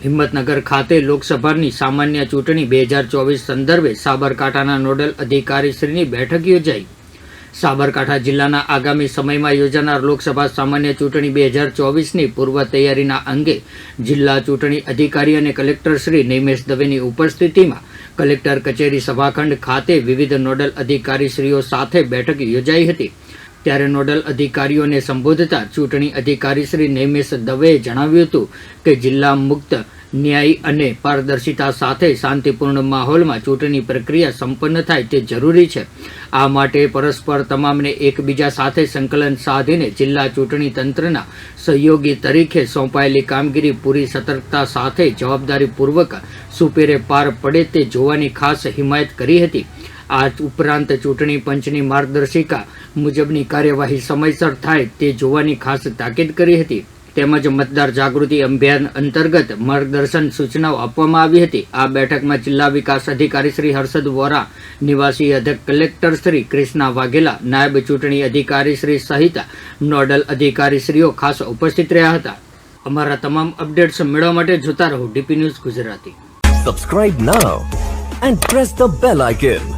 હિંમતનગર ખાતે લોકસભાની સામાન્ય ચૂંટણી બે હજાર ચોવીસ સંદર્ભે સાબરકાંઠાના નોડલ અધિકારીશ્રીની બેઠક યોજાઈ. સાબરકાંઠા જિલ્લાના આગામી સમયમાં યોજાનાર લોકસભા સામાન્ય ચૂંટણી બે હજાર ચોવીસની પૂર્વ તૈયારીના અંગે જિલ્લા ચૂંટણી અધિકારી અને કલેક્ટર શ્રી નિમેશ દવેની ઉપસ્થિતિમાં કલેક્ટર કચેરી સભાખંડ ખાતે વિવિધ નોડલ અધિકારીશ્રીઓ સાથે બેઠક યોજાઈ હતી. ત્યારે નોડલ અધિકારીઓને સંબોધતા ચૂંટણી અધિકારી શ્રી નેમેશ દવેએ જણાવ્યું હતું કે જિલ્લા મુક્ત, ન્યાય અને પારદર્શિતા સાથે શાંતિપૂર્ણ માહોલમાં ચૂંટણી પ્રક્રિયા સંપન્ન થાય તે જરૂરી છે. આ માટે પરસ્પર તમામને એકબીજા સાથે સંકલન સાધીને જિલ્લા ચૂંટણી તંત્રના સહયોગી તરીકે સોંપાયેલી કામગીરી પૂરી સતર્કતા સાથે જવાબદારીપૂર્વક સુપેરે પાર પડે તે જોવાની ખાસ હિમાયત કરી હતી. આ ઉપરાંત ચૂંટણી પંચની માર્ગદર્શિકા મુજબની કાર્યવાહી સમયસર થાય તે જોવાની ખાસ તાકીદ કરી હતી. તેમજ મતદાર જાગૃતિ અભિયાન અંતર્ગત માર્ગદર્શન સૂચનાઓ આપવામાં આવી હતી. આ બેઠકમાં જિલ્લા વિકાસ અધિકારી શ્રી હર્ષદ વોરા, નિવાસી અધ્યક્ષ કલેક્ટર શ્રી કૃષ્ણા વાઘેલા, નાયબ ચૂંટણી અધિકારી શ્રી સહિત નોડલ અધિકારીશ્રીઓ ખાસ ઉપસ્થિત રહ્યા હતા. અમારા તમામ અપડેટ્સ મેળવવા માટે જોતા રહો DP news Gujarati. Subscribe now and press the bell icon.